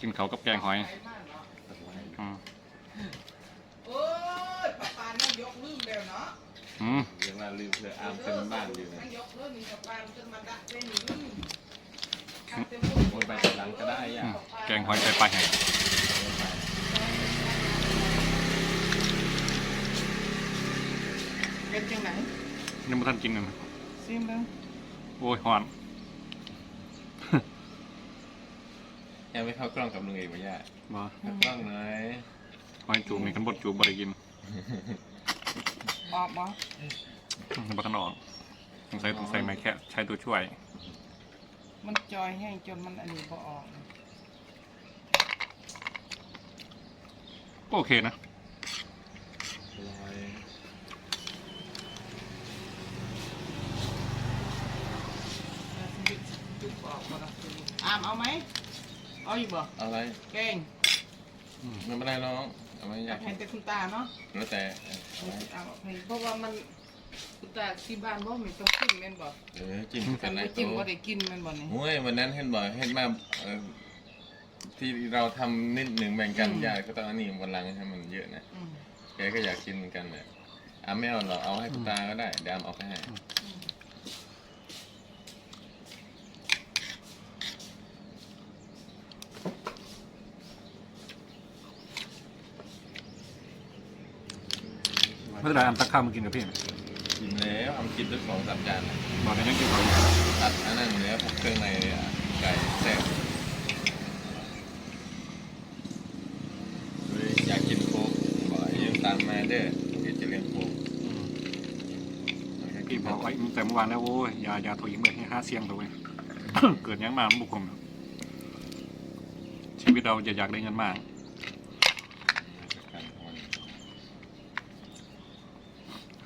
กินเขาวกับแกงหอยอืมเอ้ยปลาปลานั่งยกลืมแล้วเนาะอืมเรียกว่าลืมเธออามเต็มบ้านอยู่นะนั่งยกเรื่องนี้กับปลาจนมันดักเป็นหนีโอยไปแต่หลังก็ได้ย่าอืมแกงหอยใส่ปลาแห้งเป็นจังไหนยังไม่ทันกินเลยนะซิมแล้วโอ้ยหอน ยังไม่เข้ากล้องกับลุงเอกมาย่าบ่เข้ากล้องหน่อยหอยจูบมีขันบดจูบบ่ได้กินบอกบอกอืมบ่ทันออกต้องใส่ต้องใส่ไม้แค่ใช้ตัวช่วย มันจอยแห้งจนมันอันนี้บ่ออกก็โอเคนะลอยจุกออกบ่ได้อามเอาไหม เอาอยู่บ่เอาอะไรแกงไม่เป็นไรน้องเอาไม่อยากแผ่นแต่คุณตาเนาะแล้วแต่เอาไปเพราะว่ามันคุณตาที่บ้านบ่มีต้องกินแม่นบ่เออจิ้มกักันนบ่นะจิ้มบ่ได้กินแม่นบ่นี่ โอ้ยวันนั้นเห็นบ่อยเห็นมาเอ่อที่เราทำนิดหนึ่งแบ่งกันยายก็ต้องอันนี้วันหลังให้มันเยอะนะอืมแกก็อยากกินเหมือนกันเลยอามไม่เอาหรอกเอาให้คุณตาก็ได้เดี๋ยวอามเอาไปให้ ไม่เป็นไรอันตักข้าวมากินกับพี่กินแล้วอามกินตั้งสองสามจานนะบอกในยังกินเขาอยู่ตัดอันนั้นแล้วพวกเครื่องในเนี่ยไก่แซ่บเฮ้ยอยากกินโค้กบอกให้ยืมตังค์มาเด้อเดี๋ยวจะเลี้ยงโค้กอืมอยากพี่บอกไว้แต่เมื่อวานแล้วโอ้ยอยาอยาโทรยิงไปให้ห้าเสียงตัวเว้ยเกิดหยังมามันบุกผมชีวิตเราจะอยากได้เงินมาก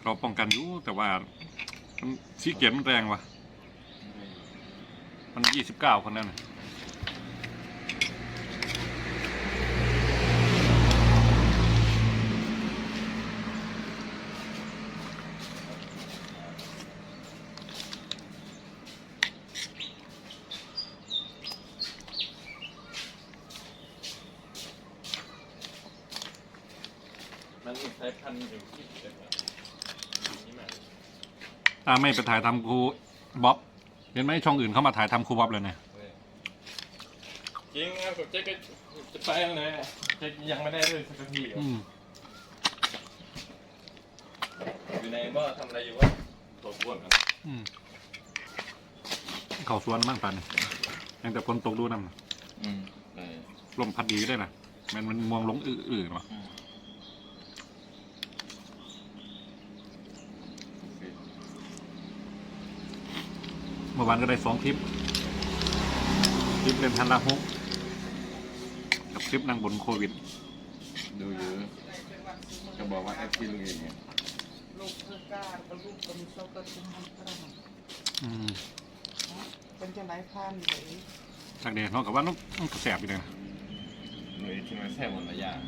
เราป้องกันอยู่แต่ว่ามันสีเกียรมันแรงว่ะ มันยี่สิบเก้าคนนั้นน่ะมันมีสายพันธุ์อยู่ที่เด็ด อ่าไม่ไปถ่ายทำครูบ๊อบเห็นไหมช่องอื่นเขามาถ่ายทำครูบ๊อบเลยเนี่ยจริงครับผมเจ๊ก็จะไปแล้วเลยเจ๊ยังไม่ได้เลยสักทีอืมอยู่ในบ่อทำอะไรอยู่วะตัวบ้วนกันอืมเขาสวนมั่งปันยังแต่ฝนตกดูน้ำอืมไปลมพัดดีได้นะมันมันมองลงอื่นๆวะเมื่ อวานก็ได้สองคลิป คลิปเล่นทันละฮุกกับคลิปนั่งบนโควิด ดูอยู่ก็บอกว่าแอปที่ลุงเองไงลูกเพื่อกล้ากับลูกกับมีโซกระตุ้มมันกระดังอืมเป็นจังไดผ่านเลยจากเด็กเขากับว่าน้องมันก็แสบอยู่เลยนะหน่วยที่มันแซ่บหมดหลายอย่าง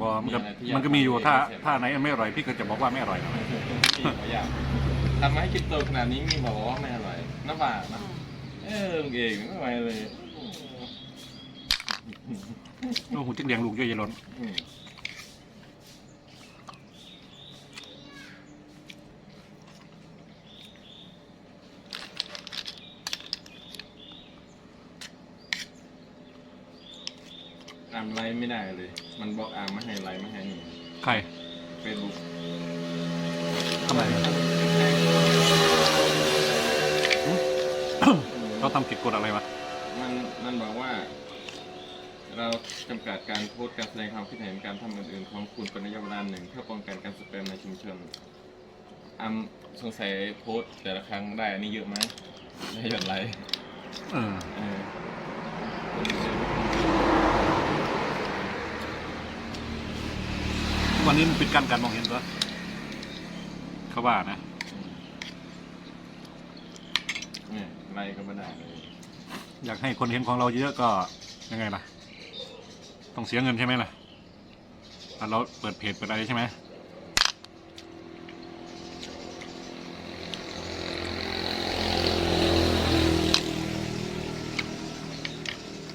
บอมันก็มีอะไรที่อยากมันก็มีอยู่ทำถ้าเยอะๆถ้าไหนไม่อร่อยพี่ก็จะบอกว่าไม่อร่อยนะมีหลายอย่างทำมาให้กินโตขนาดนี้มีบอกว่าไม่อร่อย น้ำปลานะเออลุงเองไม่ไหวเลยโอ้โหจิ้งเลียงลูกเยอะเยล้นอืมอ่านไลน์ไม่ได้เลย มันบล็อกอ่านไม่ให้ไลน์ไม่ให้นี่ใครเฟซบุ๊ก ทำไม ทำผิดกฎอะไรวะ มันมันบอกว่า เราจำกัดการโพสต์การแสดงความคิดเห็นการทำอื่นๆของคุณเป็นระยะเวลาหนึ่งเพื่อป้องกันการสแปมในชุมชนอัมสงสัยโพสต์แต่ละครั้งได้อันนี้เยอะไหมได้ยอดไลค์เออ เออวันนี้มันปิดกั้นการมองเห็นตัวเขาว่านะ เนี่ย ไลค์ก็ไม่ได้เลยอยากให้คนเห็นของเราเยอะก็ยังไงล่ะ ต้องเสียเงินใช่ไหมล่ะอะเราเปิดเพจเปิดอะไรใช่ไหม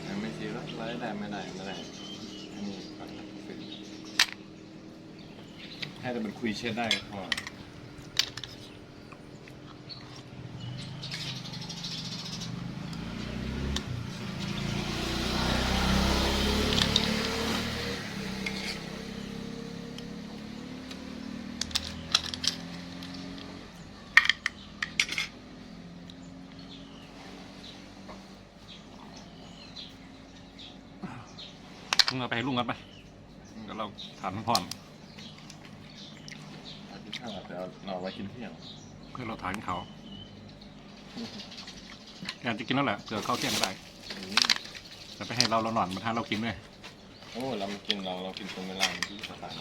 แต่ไม่ซีเรียสไลไม่ได้ไม่ได้ไม่ได้อันนี้ก่อนนะให้แต่มันคุยเช็ดได้ก็พอ มึงเอาไปให้ลุงกันไปก็เราทานพร้อมอาทิตย์ข้าวแต่เราเราไว้กินเที่ยงเพื่อเราทานเขาอยากจะกินแล้วแหละเผื่อเข้าเที่ยงก็ได้อืมแต่ไปให้เราเราหนอนมาทานเรากินด้วย โอ้เรามากินเราเรากินตรงเวลาที่สถาน